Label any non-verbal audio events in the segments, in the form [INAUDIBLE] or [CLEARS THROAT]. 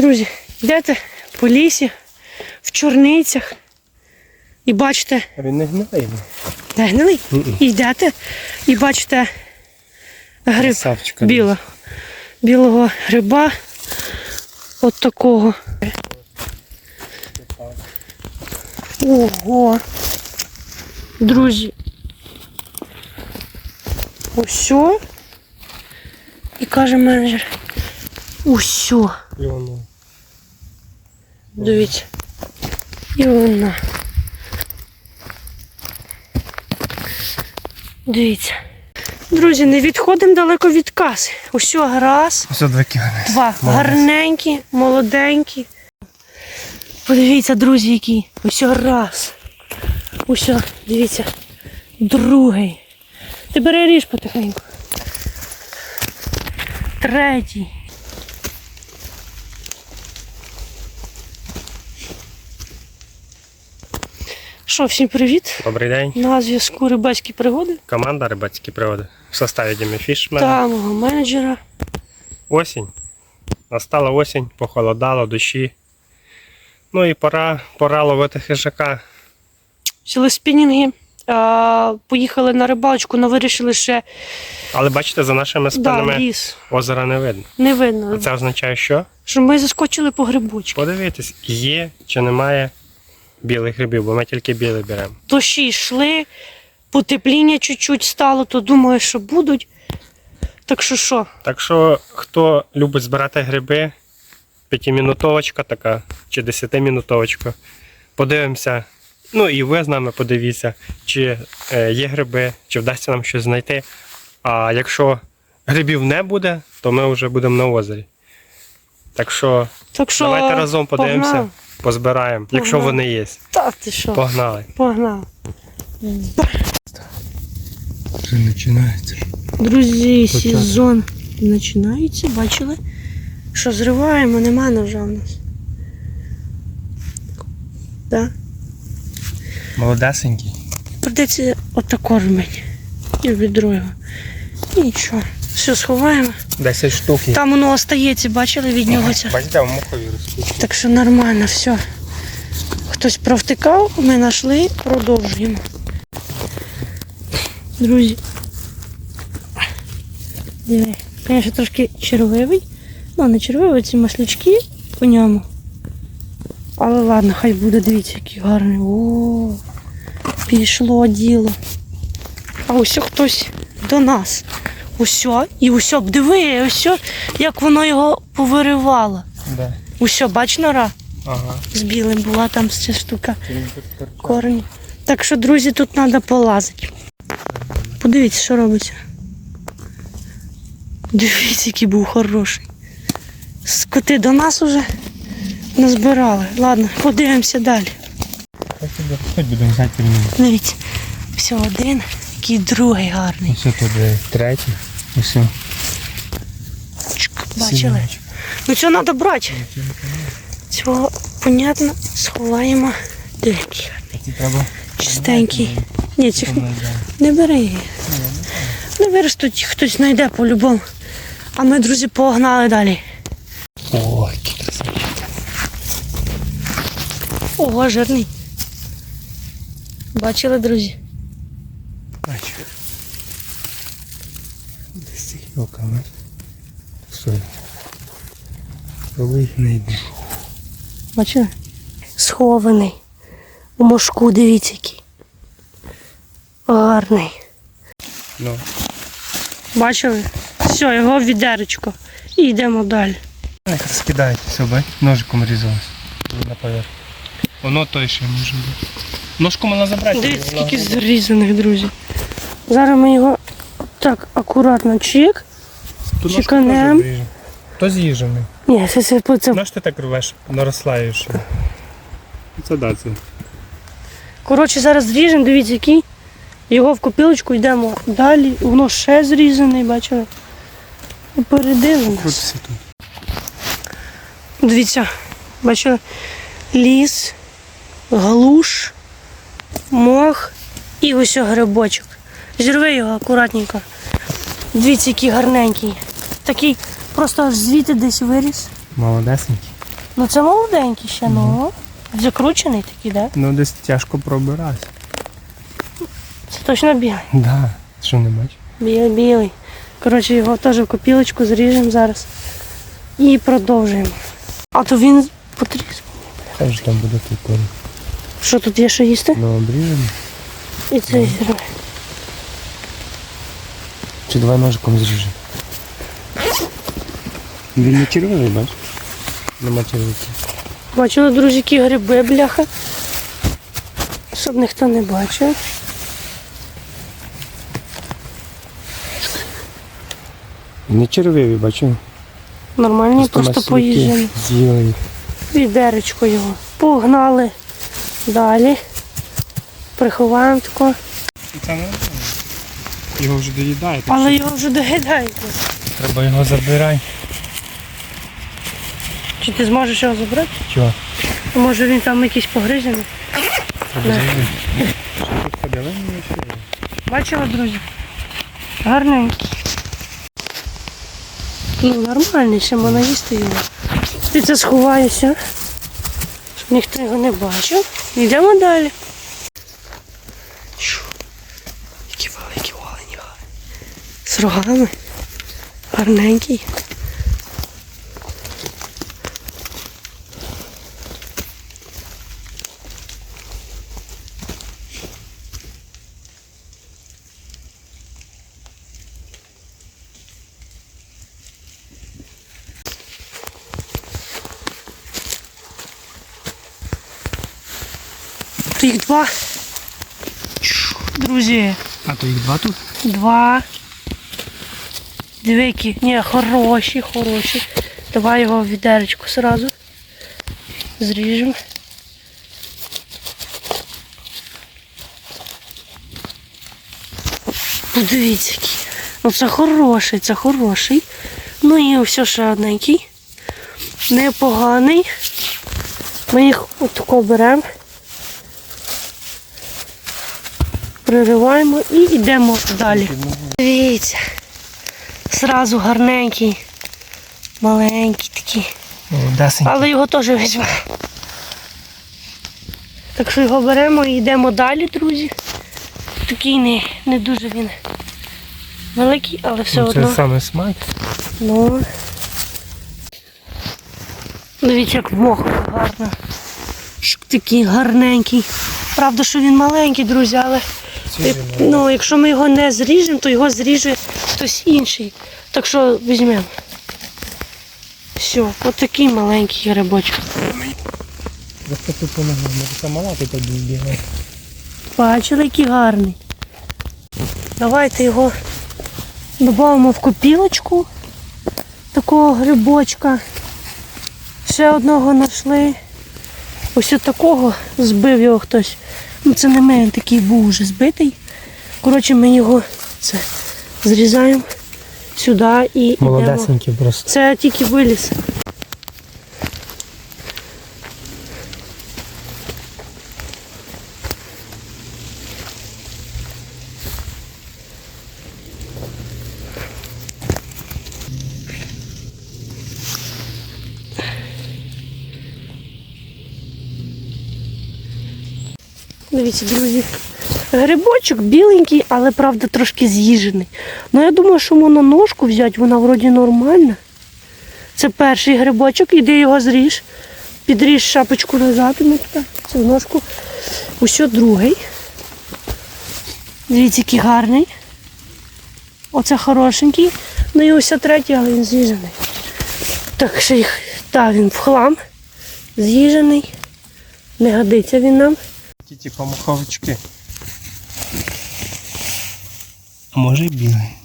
Друзі, йдете по лісі, в чорницях і бачите, А він не гнилий. не гнилий, і йдете і бачите гриб Красавчика. білого, білого гриба. От такого. Ого. Друзі. Усьо. І каже менеджер. Усьо. Кльоно. Дивіться. І вона. Дивіться. Друзі, не відходимо далеко від каси. Усьо раз, Ось два кігане. два. Гарненькі, молоденькі. Подивіться, друзі, які. Усьо раз. Усьо, дивіться. Другий. Ти бери ріж потихеньку. Третій. Що, всім привіт. Добрий день. На зв'язку рибацькі пригоди Команда рибацькі приводи. В составі Дімі Фішмена. та мого менеджера. Осінь. Настала осінь, похолодало, дощі. Ну і пора, пора ловити хижака. Взяли спінінги, а, поїхали на рибалочку, але вирішили ще Але бачите, за нашими спинами ліс. озера не видно. Не видно. А це означає, що? Що ми заскочили по грибочки. Подивитись, є чи немає білих грибів, бо ми тільки білий беремо. Дощі йшли, потепління чуть-чуть стало, то думаю, що будуть. Так що що? Так що, хто любить збирати гриби, п'ятимінутовочка така чи десятимінутовочка, подивимося. Ну і ви з нами подивіться, чи е, є гриби, чи вдасться нам щось знайти. А якщо грибів не буде, то ми вже будемо на озері. Так що Так що давайте разом подивимося, погнали. Позбираємо, якщо вони є. Та ти що? Погнали. Погнав. Вже починається. Друзі, сезон починається, бачили? Що зриваємо, нема ножа в нас. Так? Молодесенький. Придеться отако робити. І відро його. І нічого. Все сховаємо. 10 штук. є. Там воно остається, бачили від нього це. Бачите, мухові ростуть. Так що нормально, все. Хтось провтикав, ми знайшли, продовжуємо. Друзі. Диви, звісно, трошки червивий. Ну, не червивий, ці маслячки по ньому. Але ладно, хай буде, дивіться, який гарний. О, пішло діло. А ось хтось до нас. Усьо, і усьо, диви, усьо, як воно його повиривало. Да. Усьо, бач нора Ага. з білим була там ця штука корені. Так що, друзі, тут треба полазити. Подивіться, що робиться. Дивіться, який був хороший. Скоти до нас уже назбирали. Ладно, подивимося далі. Хоч будемо знати. Дивіться, все один, який другий гарний. Ось тут е, третій. Ось. Чик, Бачили? Ну цього треба брати. Цього, понятно, сховаємо. Чистенький. Ні, цих не бери. Не виростуть, хтось знайде по-любому. А ми, друзі, погнали далі. Ой, красавчик. Ого, жирний. Бачили, друзі? Бачу. Десь цих гілками. Стой. Коли їх не йде. Бачили? Схований. У мошку, дивіться який. Гарний. Ну, Бачили? Все, його в відеречко. І йдемо далі. скидають все, бать, ножиком різалось. На поверх. Воно той ще може бути. Ножку можна забрати. Дивіться, скільки зрізаних, друзі. Зараз ми його так акуратно чик. Чеканем. теж з'їжджений. Ні, це, це, це Знаєш, ти так рвеш, наросляєш. Це да, це. Коротше, зараз зріжемо, дивіться, який. Його в копілочку йдемо далі. Воно ще зрізане, бачили. І нас. Крутися тут. Дивіться, бачили, ліс, галуш, мох і ось о грибочок. Зірви його акуратненько. Дивіться, який гарненький. Такий просто аж звідти десь виріс. Молодесенький. Ну це молоденький ще, ну. Закручений такий, да? Ну десь тяжко пробиратися. Це точно білий. Да. Що не бачиш? Білий, білий. Коротше, його теж в копілочку зріжемо зараз. І продовжуємо. А то він потріс. Хай ж там буде прикольно. Що тут є що їсти? Ну обріжемо. І це зірве. Чи давай ножиком зріжемо. Він не червоний, бачиш? Нема червоки. Бачили, друзі, які гриби, бляха. Щоб ніхто не бачив. Не червиві, бачу. Нормальні, просто поїжджені. З'їли. Відеречко його. Погнали. Далі. Приховаємо тако. Це не Його вже доїдають. Але його вже доїдають. Треба його забирати. Чи ти зможеш його забрати? Чого? Може він там якийсь погризений? Бачила, друзі? Гарненький. Ну, нормальний, ще можна їсти його. Ти це сховаєшся, щоб ніхто його не бачив. Йдемо далі. Які великі олені. З рогами. Гарненький. Шу, Друзі. А то їх два тут? Два. Дивики. Ні, хороші, хороші. Давай його в відеречку сразу. Зріжемо. Подивіться який. Ну це хороший, це хороший. Ну і все ще одненький. Непоганий. Ми їх отако беремо. Пририваємо і йдемо далі. Дивіться. Зразу гарненький, маленький такий. Молодесенький. Але його теж візьмемо. Так що його беремо і йдемо далі, друзі. Такий не, не дуже він великий, але все Ну, одно. Це саме смак. Ну. Дивіться, як мох гарно. Такий гарненький. Правда, що він маленький, друзі, але ну, якщо ми його не зріжемо, то його зріже хтось інший. Так що візьмемо. Все, отакий маленький грибочок. Просто тут помогла. Це мала тут тоді бігає. Бачили, який гарний. Давайте його додамо в копілочку такого грибочка. Ще одного знайшли. Ось такого збив його хтось. Ну це не ми, такий був уже збитий. Коротше, ми його це, зрізаємо сюди і. Молодесенький просто. Це тільки виліз. Дивіться, друзі. Грибочок біленький, але правда трошки з'їжений. Ну я думаю, що можна ножку взяти, вона вроді нормальна. Це перший грибочок, іди його зріж. Підріж шапочку назад, і ми туди, цю ножку. Ось другий. Дивіться, який гарний. Оце хорошенький. Ну і ось третій, але він з'їжений. Так, ще їх. Так, він в хлам. З'їжений. Не годиться він нам. Ті типа муховички. А може і білий.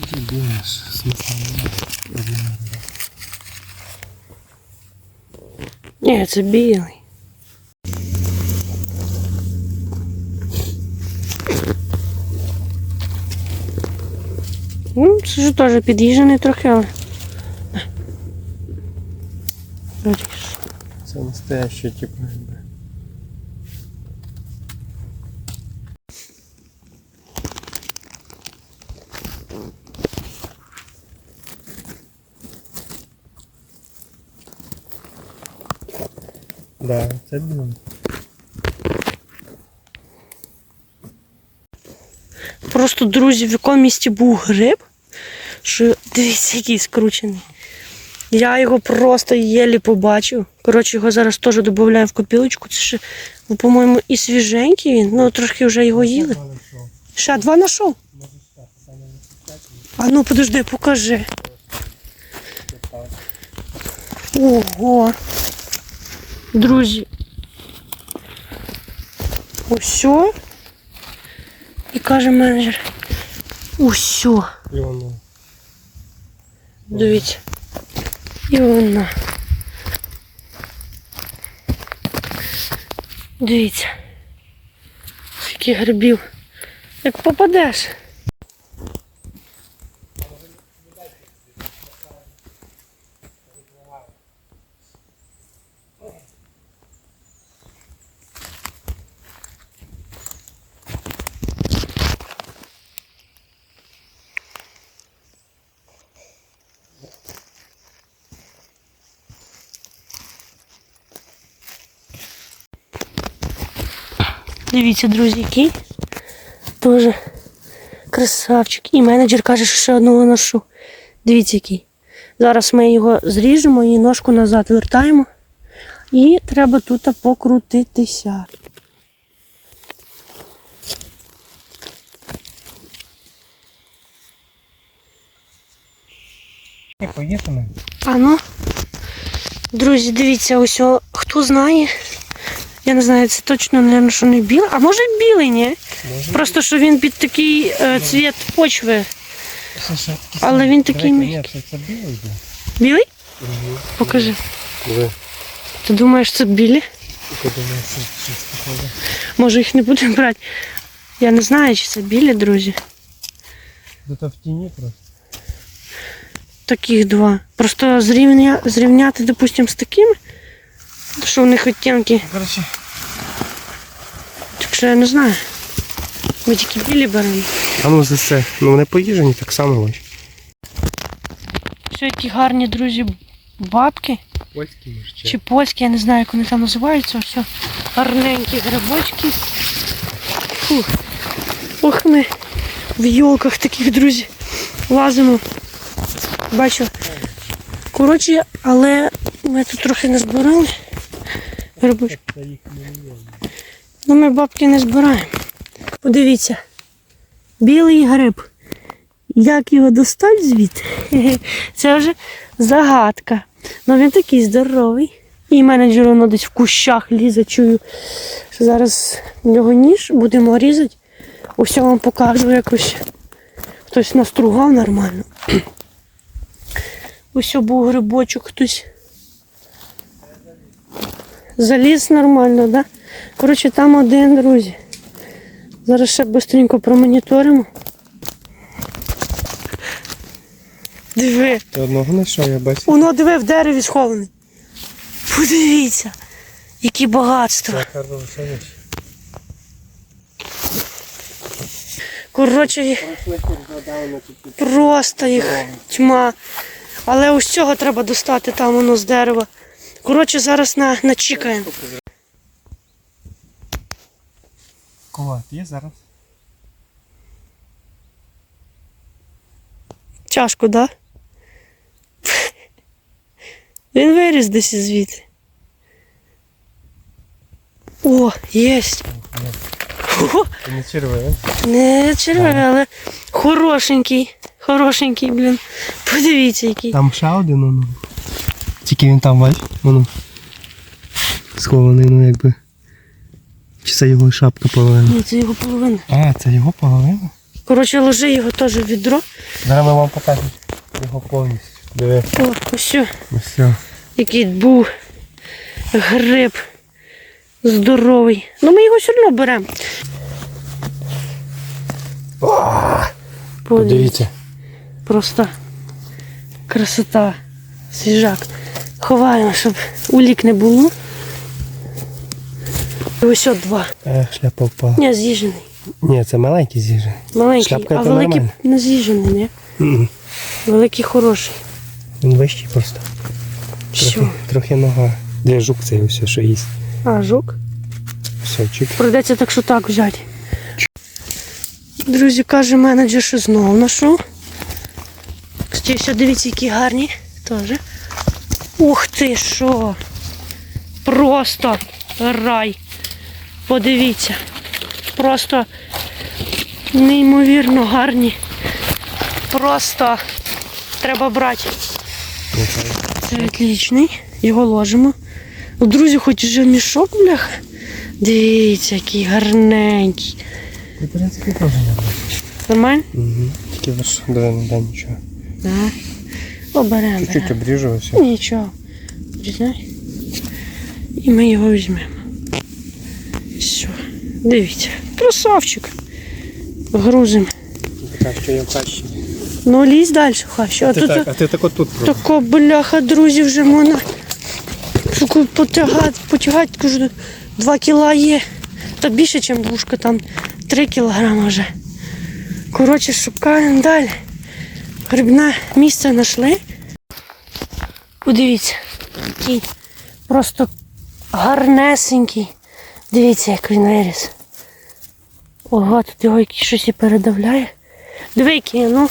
Може і білий, аж смисла немає. Ні, це білий. Ну, це ж теж під'їжджений трохи, але. Ріж. Це настояще типу. Да, це білий. Просто, друзі, в якому місті був гриб, що дивіться, який скручений. Я його просто єлі побачив. Коротше, його зараз теж додаємо в копілочку. Це ще, ну, по-моєму, і свіженький він. Ну, трошки вже його їли. Ще два знайшов. А ну подожди, покажи. Ого. Друзі. Усьо. І каже менеджер. Усьо. І воно. Дивіться. І вона. Дивіться. Скільки грибів. Як попадеш. Дивіться, друзі, який. Дуже красавчик. І менеджер каже, що ще одного ношу. Дивіться, який. Зараз ми його зріжемо і ножку назад вертаємо. І треба тут покрутитися. І поїхали. А ну, друзі, дивіться, ось хто знає. Я не знаю, це точно, мабуть, що не білий. А може білий, ні? Може. Просто що він під такий е, цвіт почви. Але він такий Ні, м'який. це, це білий йде. Білий? Покажи. Диви. Ти думаєш, це білі? Ти думаєш, це щось таке? Може їх не будемо брати. Я не знаю, чи це білі, друзі. Тут в тіні просто. Таких два. Просто зрівня... зрівняти, допустимо, з такими, що у них відтінки. Коротше, Так що я не знаю. Ми тільки білі беремо. а ну за це. Ну вони поїжені так само ось. Все, які гарні, друзі, бабки. Польські може Чи польські, я не знаю, як вони там називаються. Все гарненькі грибочки. Фух. Ох, ми в йолках таких, друзі, лазимо. Бачу. Коротше, але ми тут трохи не збирали. Грибочки. Ну ми бабки не збираємо. Подивіться. Білий гриб. Як його достати звідти? [LAUGHS] Це вже загадка. Ну він такий здоровий. І менеджер воно десь в кущах лізе, чую. Що зараз в нього ніж, будемо різати. Усе вам покажу якось. Хтось настругав нормально. [CLEARS THROAT] Ось був грибочок хтось. Заліз нормально, так? Да? Коротше, там один, друзі. Зараз ще швидко промоніторимо. Диви. Ти одного знайшов, я бачу. Воно диви в дереві схований. Подивіться, які багатства. Це хороше. Коротше, їх- просто їх тьма. Але ось цього треба достати там воно з дерева. Коротше, зараз на, начікаємо. Кова, є зараз? Тяжко, да? Він виріс десь звідти. О, єсть. О, Ти не червивий. не червивий, але хорошенький. Хорошенький, блін. Подивіться, який. Там ще один, ну. Тільки він там, бач, воно. Схований, ну якби. Чи це його шапка половина? Ні, це його половина. А, це його половина? Коротше, ложи його теж в відро. Зараз ми вам покажемо його повністю. Диви, О, ось ось який був гриб. Здоровий. Ну ми його все одно беремо. Подивіться. Подивіться. Просто красота. Свіжак. Ховаємо, щоб улік не було. Ось от два. Е, шляпа впала. Ні, з'їжений. Ні, це маленький зіжий. Маленький, Шляпка а великий нормально. не з'їжений, ні? М-м. Великий хороший. Він вищий просто. Що? Трохи, трохи нога Де жук цей все, що їсть. А, жук. Все, чик. Придеться так, що так взяти. Друзі, каже менеджер, що знов знайшов. Ще дивіться, які гарні. Теж. Ух ти що! Просто рай. Подивіться. Просто неймовірно гарні. Просто треба брати. Це отличний. Його ложимо. Ну, друзі, хоч вже мішок, бляха. Дивіться, який гарненький. В принципі, теж Нормально? Угу. Тільки лише диви, не дай нічого. Так. Оберемо. Чуть-чуть обріжу і все. Нічого. Знай. І ми його візьмемо. Дивіться. Красавчик. Грузимо. Ну, лізь далі, хай. Що Ти тут? так, а ти так отут пробуй. Тако, бляха, друзі, вже можна потягати, потягати, кажу, 2 кіла є. Та більше, ніж двушка, там 3 кілограми вже. Коротше, шукаємо далі. Грибне місце знайшли. Подивіться, який просто гарнесенький. Дивіться, як він виріс. Ого, тут його якийсь щось і передавляє. Диви, який, ну.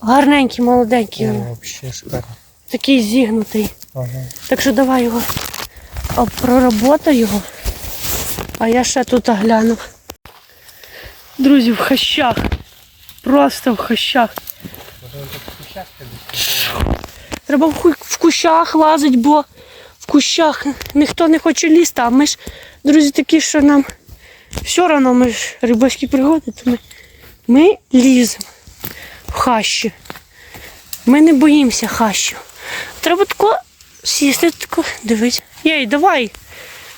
Гарненький, молоденький. він. Взагалі шикарно. Такий зігнутий. Ага. Так що давай його проработай його. А я ще тут гляну. Друзі, в хащах. Просто в хащах. Треба в, в кущах лазить, бо в кущах ніхто не хоче лізти, а ми ж, друзі, такі, що нам все одно ми ж рибальські пригоди, то ми, ми ліземо в хащі. Ми не боїмося хащу. Треба тако сісти, тако дивись. Єй, давай.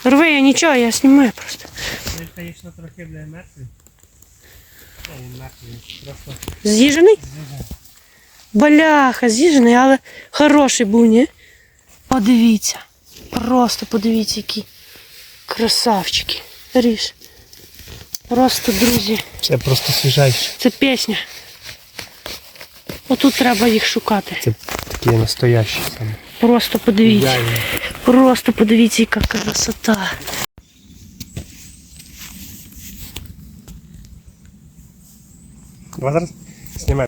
Рви, я нічого, я знімаю просто. Він, звісно, трохи бля мертвий. З'їжений? Баляха, з'їжений, але хороший був, ні? Подивіться. Просто подивіться, які красавчики. Ріж. Просто, друзі, Це просто свіжайше. це пісня. Отут треба їх шукати. Це такі настоящі саме. Просто подивіться. Ідеальні. Просто подивіться, яка красота. Давай зараз знімай.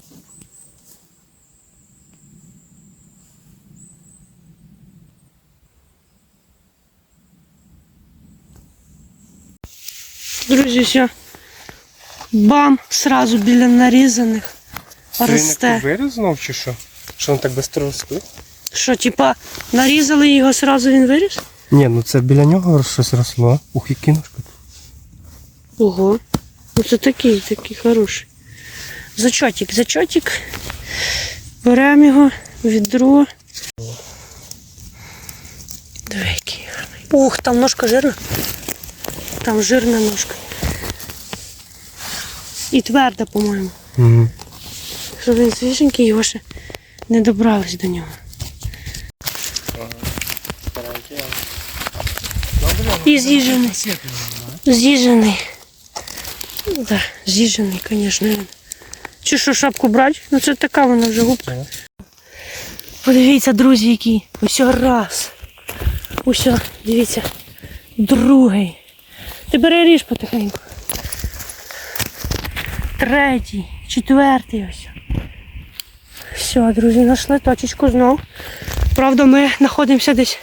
Друзі, все. Бам! Сразу біля нарізаних. Росте. виріс знов чи що? Що він так швидко росте? Що, типа, нарізали його, сразу він виріс? Ні, ну це біля нього щось росло. Ух, які ножки. Ого. Ну це такий, такий хороший. Зачотик, зачотик. Беремо його, відро. Диви, який гарний. Ух, там ножка жирна. Там жирна ножка. І тверда, по-моєму. Угу. Що він свіженький, його ще не добрались до нього. І з'їжджений. З'їжджений. Ну, Да, з'їжджений, звісно. Чи що шапку брати? Ну це така вона вже губка. Подивіться, друзі, який. Ось раз. Ось, дивіться. Другий. Ти бери ріж потихеньку. Третій, четвертий ось. Все, друзі, знайшли точечку знов. Правда, ми знаходимося десь.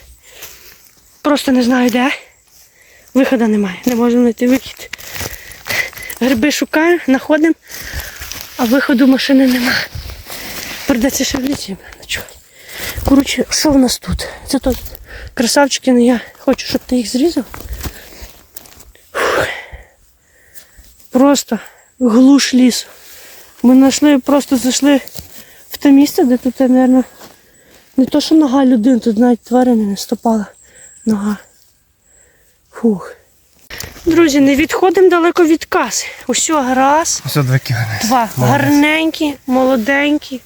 Просто не знаю де. Виходу немає. Не можемо знайти вихід. Гриби шукаємо, знаходимо, а виходу машини немає. Придеться ще в лісі ночувати. Коротше, що в нас тут? Це тут красавчики, але я хочу, щоб ти їх зрізав. Фух. Просто глуш лісу. Ми знайшли, просто зайшли в те місце, де тут, мабуть, не то, що нога людини, тут навіть тварини не стопала нога. Фух. Друзі, не відходимо далеко від каси. Усього раз. Ось два кілометри. Два. Гарненькі, молоденькі.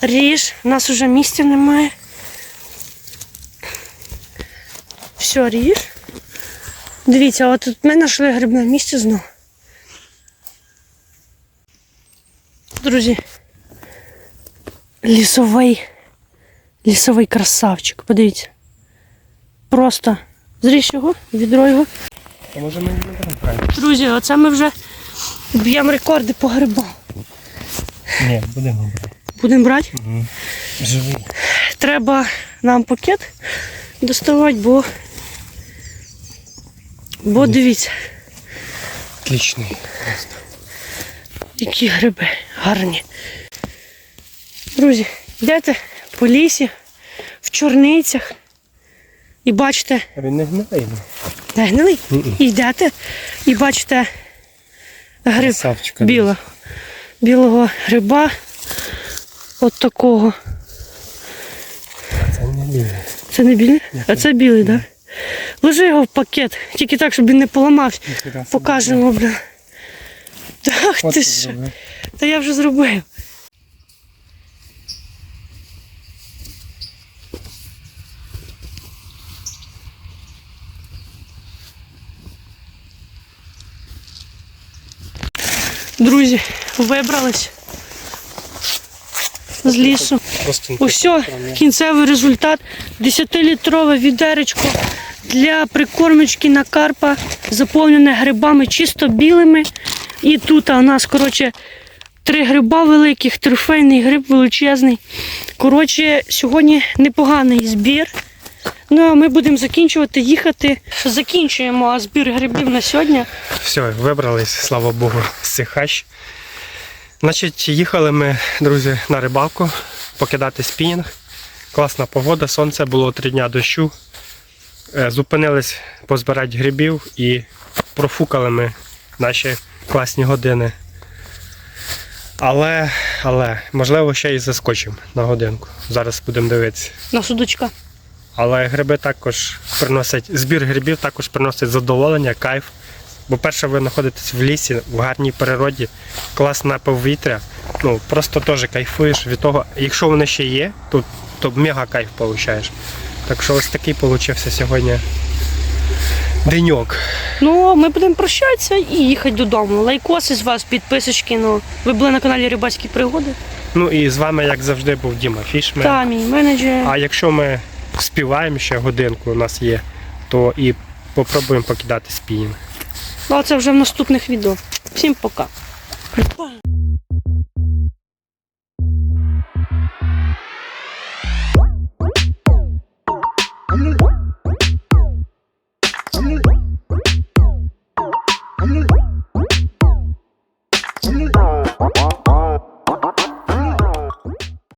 Ріж. У нас вже місця немає. Все, ріж. Дивіться, от тут ми знайшли грибне місце знову. Друзі. Лісовий Лісовий красавчик, подивіться. Просто зріж його, відро його. А може ми не? Друзі, оце ми вже б'ємо рекорди по грибам. Ні, будемо брати. Будемо брати. Живий. Треба нам пакет доставати, бо. Бо дивіться, Отличний. які гриби гарні. Друзі, йдете по лісі, в чорницях і бачите, А він не гнилий. не гнилий, і йдете і бачите гриб Красавчика. білого, білого гриба. От такого. Це не білий. Це не білий? А це білий, так? Да? Ложи його в пакет, тільки так, щоб він не поламався. Покажемо, бля. Так, ти що? Та я вже зробив. Друзі, вибрались з лісу. Просто Ось кінцевий результат. 10-літрове відеречко для прикормочки на карпа, заповнене грибами чисто білими. І тут у нас, коротше, три гриба великих, трофейний гриб величезний. Коротше, сьогодні непоганий збір. Ну, а ми будемо закінчувати їхати. Закінчуємо збір грибів на сьогодні. Все, вибрались, слава Богу, з цих хащ. Значить, їхали ми, друзі, на рибалку покидати спінінг. Класна погода, сонце було три дня дощу. Е, Зупинились позбирати грибів і профукали ми наші класні години. Але, але, можливо, ще й заскочимо на годинку. Зараз будемо дивитися. На судочка. Але гриби також приносять, збір грибів також приносить задоволення, кайф. Бо перше, ви знаходитесь в лісі, в гарній природі, класне повітря. Ну, просто теж кайфуєш від того. Якщо вони ще є, то, то мега кайф получаєш. Так що ось такий получився сьогодні деньок. Ну, ми будемо прощатися і їхати додому. Лайкоси з вас, підписочки. Ну, ви були на каналі Рибацькі пригоди. Ну і з вами, як завжди, був Діма Фішмен. Та, мій менеджер. А якщо ми співаємо ще годинку, у нас є, то і попробуємо покидати спінінг. Ну, а це вже в наступних відео. Всім пока.